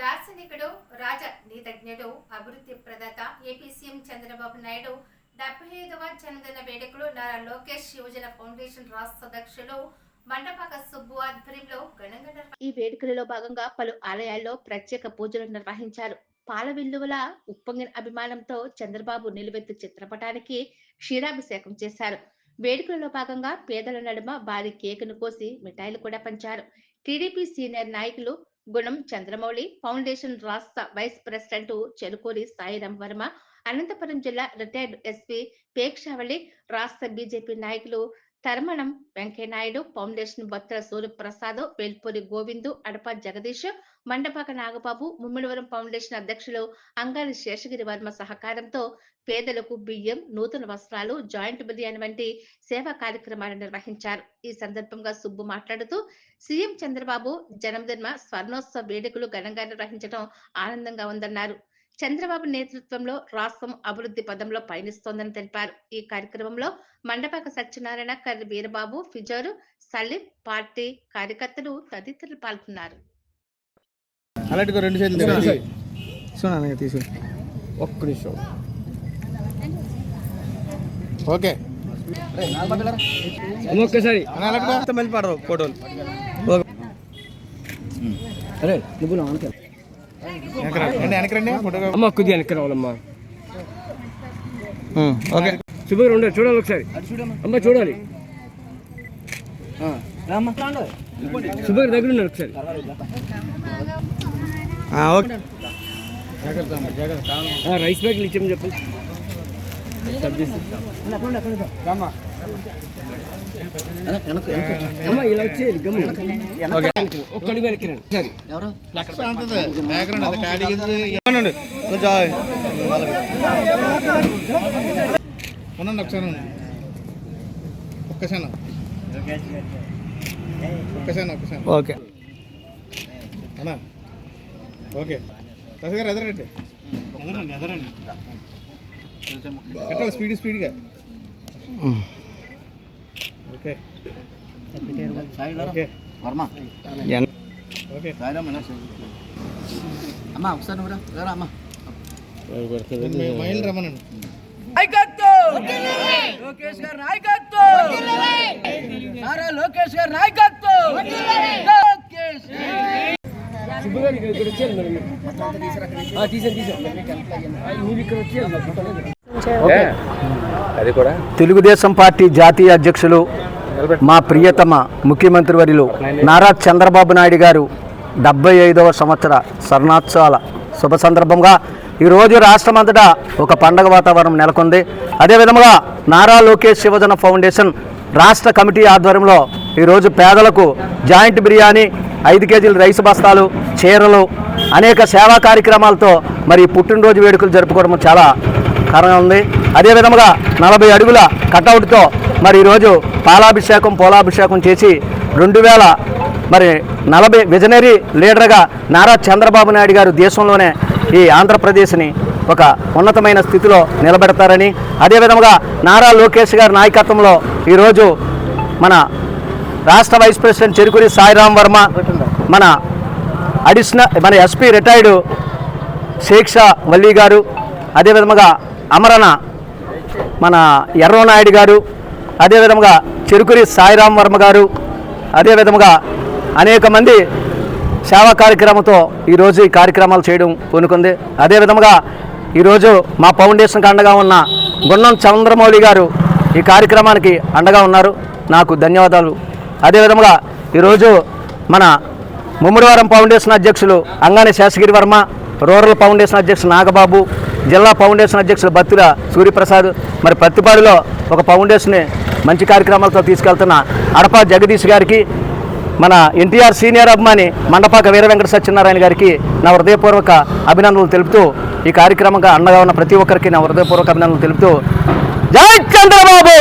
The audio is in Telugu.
దార్శనికుడు రాజ నీతజ్ఞుడు అభివృద్ధి ప్రదాత ఏపీ సీఎం చంద్రబాబు నాయుడు డెబ్బై ఐదవ జన్మదిన వేడుకలు నారా లోకేష్ యువజన ఫౌండేషన్ రాష్ట్ర అధ్యక్షులు మండపాక సుబ్బు ఆధ్వర్యంలో ఘనంగా ఈ వేడుకలలో భాగంగా పలు ఆలయాల్లో ప్రత్యేక పూజలు నిర్వహించారు. పాల విల్లువల ఉప్పొంగిన అభిమానంతో చంద్రబాబు నిలువెత్తు చిత్రపటానికి క్షీరాభిషేకం చేశారు. వేడుకలలో భాగంగా పేదల నడుమ భారీ కేకును కోసి మిఠాయిలు కూడా పంచారు. టీడీపీ సీనియర్ నాయకులు గుణం చంద్రమౌళి ఫౌండేషన్ రాష్ట్ర వైస్ ప్రెసిడెంట్ చెలుకూరి సాయిరాం వర్మ అనంతపురం జిల్లా రిటైర్డ్ ఎస్పీ పేక్షావళి రాష్ట్ర బీజేపీ నాయకులు తరమణం వెంకయ్యనాయుడు ఫౌండేషన్ బొత్తల సూర్యప్రసాద్ వేల్పూరి గోవిందు అడప జగదీష్ మండపాక నాగబాబు ముమ్మిడివరం ఫౌండేషన్ అధ్యక్షులు అంగారి శేషగిరి వర్మ సహకారంతో పేదలకు బియ్యం నూతన వస్త్రాలు జాయింట్ బిర్యానీ వంటి సేవా కార్యక్రమాలు నిర్వహించారు. ఈ సందర్భంగా సుబ్బు మాట్లాడుతూ సీఎం చంద్రబాబు జన్మదిన స్వర్ణోత్సవ వేడుకలు ఘనంగా నిర్వహించడం ఆనందంగా ఉందన్నారు. చంద్రబాబు నేతృత్వంలో రాష్ట్రం అభివృద్ధి పదంలో పయనిస్తోందని తెలిపారు. ఈ కార్యక్రమంలో మండపాక సత్యనారాయణ కర్రి వీరబాబు ఫిజోరు సలీం పార్టీ కార్యకర్తలు తదితరులు పాల్గొన్నారు. ఓకే. ఒక్కసారి. ఫోటోలు. అరే నువ్వు అమ్మ కొద్దిగా వెనక్కి రావాలమ్మా ఓకే. శుభ్రంగా ఉండాలి చూడాలి ఒకసారి. అమ్మ చూడాలి. శుభ్రంగా దగ్గర ఉన్నారు ఒకసారి. ఆ, ఓకే. ఆ, రైస్ బ్యాగ్లు ఇచ్చామని చెప్పండి ఉండండి ఒకసారి ఒక్కసారి ఒక్కసారి ఒక్కసారి ఓకే అన్నా ఓకే గారు ఎదరండి ఎదరండి ఎదరండి స్పీడ్ స్పీడ్గా ఓకే ఓకే వర్మ ఓకే అమ్మ ఒకసారి నువ్వు రా అమ్మ మైల్ రమ్మనండి లోకేష్ గారి నాయకత్వం నారా లోకేష్ గారి నాయకత్వం లోకేష్ శుభ్రంగా ఇక్కడ ఇక్కడ వచ్చేయాలి మరి మీరు. ఆ, తీసాను తీసాను ఆ, నువ్వు ఇక్కడ వచ్చేయాలి తెలుగుదేశం పార్టీ జాతీయ అధ్యక్షులు మా ప్రియతమ ముఖ్యమంత్రి వరిలో నారా చంద్రబాబు నాయుడు గారు డెబ్బై ఐదవ సంవత్సర స్వర్ణోత్సవాల శుభ సందర్భంగా ఈరోజు రాష్ట్రమంతటా ఒక పండగ వాతావరణం నెలకొంది. అదేవిధంగా నారా లోకేష్ శివజన ఫౌండేషన్ రాష్ట్ర కమిటీ ఆధ్వర్యంలో ఈరోజు పేదలకు జాయింట్ బిర్యానీ ఐదు కేజీల రైస్ బస్తాలు చీరలు అనేక సేవా కార్యక్రమాలతో మరి పుట్టినరోజు వేడుకలు జరుపుకోవడం చాలా కారణం ఉంది. అదేవిధంగా నలభై అడుగుల కటౌట్తో మరి ఈరోజు పాలాభిషేకం పోలాభిషేకం చేసి రెండు వేల మరి నలభై విజనరీ లీడర్గా నారా చంద్రబాబు నాయుడు గారు దేశంలోనే ఈ ఆంధ్రప్రదేశ్ని ఒక ఉన్నతమైన స్థితిలో నిలబెడతారని అదేవిధంగా నారా లోకేష్ గారి నాయకత్వంలో ఈరోజు మన రాష్ట్ర వైస్ ప్రెసిడెంట్ చెరుకురి సాయిరాం వర్మ మన అడిషనల్ మన ఎస్పీ రిటైర్డు శేక్ష వల్లి గారు అదేవిధంగా అమరణ మన ఎర్రనాయుడు గారు అదేవిధంగా చెరుకురి సాయిరాం వర్మ గారు అదేవిధంగా అనేక మంది సేవా కార్యక్రమంతో ఈరోజు ఈ కార్యక్రమాలు చేయడం పూనుకుంది. అదేవిధంగా ఈరోజు మా ఫౌండేషన్కి అండగా ఉన్న గున్నం చంద్రమౌళి గారు ఈ కార్యక్రమానికి అండగా ఉన్నారు. నాకు ధన్యవాదాలు. అదేవిధంగా ఈరోజు మన ముమ్మడివారం ఫౌండేషన్ అధ్యక్షులు అంగాని శేషగిరి వర్మ రూరల్ ఫౌండేషన్ అధ్యక్షులు నాగబాబు జిల్లా ఫౌండేషన్ అధ్యక్షులు బత్తుల సూర్యప్రసాద్ మరి పత్తిపాడులో ఒక ఫౌండేషన్ని మంచి కార్యక్రమాలతో తీసుకెళ్తున్న అడప జగదీష్ గారికి మన ఎన్టీఆర్ సీనియర్ అభిమాని మండపాక వీర వెంకట సత్యనారాయణ గారికి నా హృదయపూర్వక అభినందనలు తెలుపుతూ ఈ కార్యక్రమంగా అండగా ఉన్న ప్రతి ఒక్కరికి నా హృదయపూర్వక అభినందనలు తెలుపుతూ. జై చంద్రబాబు!